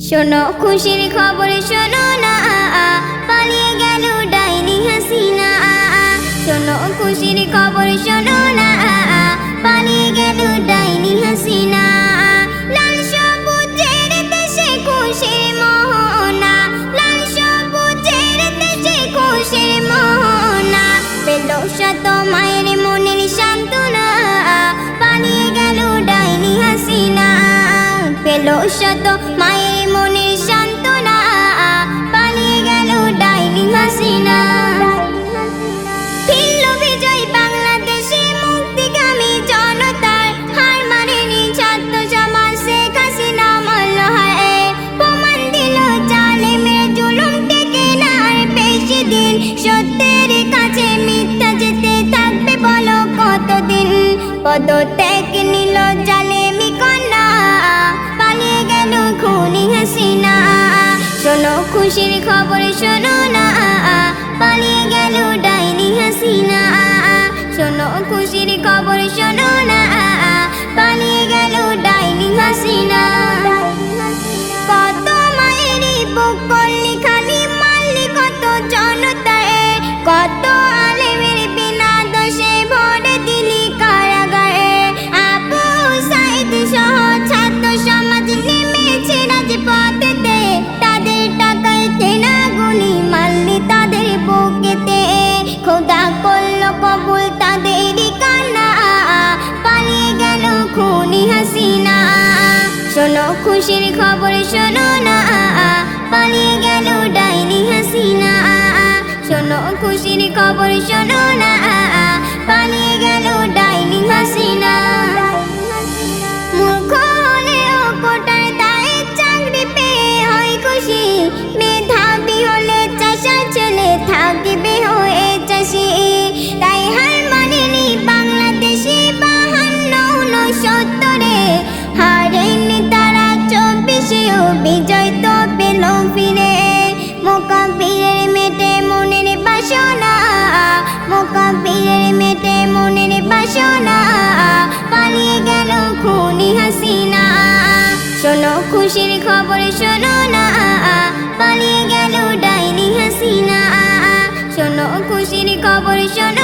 শোনো, খুশির খবর শোনো না, পালিয়ে গেল ডাইনি হাসিনা। শোনো, খুশির খবর শোনো না, পালিয়ে গেল ডাইনি হাসিনা। মোহনা মোহনা। শত মায়ের মনের সান্ত্বনা, পালিয়ে গেল ডাইনি হাসিনা। শত পদত্যাগ নিল জালে মিকনা পালিয়ে গেল খুনি হাসিনা। শোনো খুশির খবর শোনো না। পালিয়ে গেল ডাইনি হাসিনা। শোনো খুশির খবর শোনো শোনো খুশির খবর শোনো না। পালিয়ে গেল ডাইনি হাসিনা। শোনো খুশির খবর শোনো না। মোকাবিরের মেটে মনের বাসনা। পালিয়ে গেল খুনি হাসিনা। শোনো, খুশির খবর শোনো না। পালিয়ে গেল ডাইনি হাসিনা। শোনো, খুশির খবর শোনো